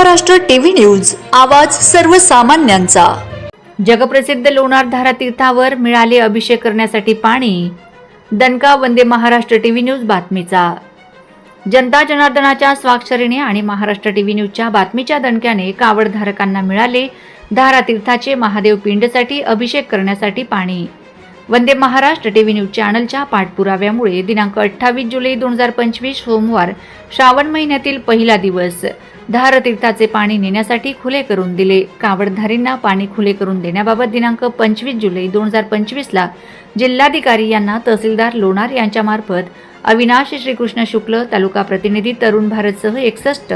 Maharashtra TV news आवाज सर्वसामान्यांचा. जगप्रसिद्ध लोणार धारा तीर्थावर मिळाले अभिषेक करण्यासाठी पाणी. दणका वंदे महाराष्ट्र टीव्ही न्यूज बातमीचा. जनता जनार्दनाच्या स्वाक्षरीने आणि महाराष्ट्र टीव्ही न्यूजच्या बातमीच्या दणक्याने कावडधारकांना मिळाले धारा तीर्थाचे महादेव पिंडसाठी अभिषेक करण्यासाठी पाणी. वंदे महाराष्ट्र टीव्ही न्यूज चॅनलच्या पाठपुराव्यामुळे दिनांक अठ्ठावीस जुलै दोन हजार पंचवीस सोमवार श्रावण महिन्यातील पहिला दिवस. धार तीर्थाचे पाणी नेण्यासाठी खुले करून दिले. कावडधारींना पाणी खुले करून देण्याबाबत दिनांक पंचवीस जुलै दोन हजार पंचवीसला जिल्हाधिकारी यांना तहसीलदार लोणार यांच्यामार्फत अविनाश श्रीकृष्ण शुक्ल तालुका प्रतिनिधी तरुण भारतसह एकसष्ट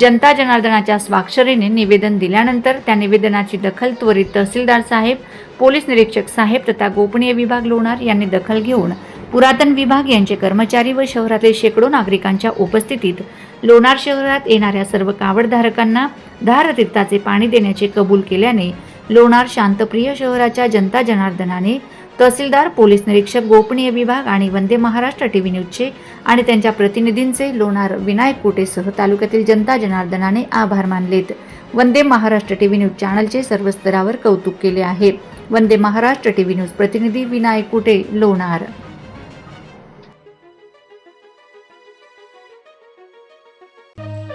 जनता जनार्दनाच्या स्वाक्षरीने निवेदन दिल्यानंतर त्या निवेदनाची दखल त्वरित तहसीलदार साहेब पोलीस निरीक्षक साहेब तथा गोपनीय विभाग लोणार यांनी दखल घेऊन पुरातन विभाग यांचे कर्मचारी व शहरातील शेकडो नागरिकांच्या उपस्थितीत लोणार शहरात येणाऱ्या सर्व कावडधारकांना धारतीर्थाचे पाणी देण्याचे कबूल केल्याने लोणार शांतप्रिय शहराच्या जनता जनार्दनाने तहसीलदार पोलीस निरीक्षक गोपनीय विभाग आणि वंदे महाराष्ट्र टीव्ही न्यूजचे आणि त्यांच्या प्रतिनिधींचे लोणार विनायक कुटेसह तालुक्यातील जनता जनार्दनाने आभार मानलेत. Vande Maharashtra T V news चॅनलचे सर्व स्तरावर कौतुक केले आहे. Vande Maharashtra T V news प्रतिनिधी विनायक कुटे लोणार.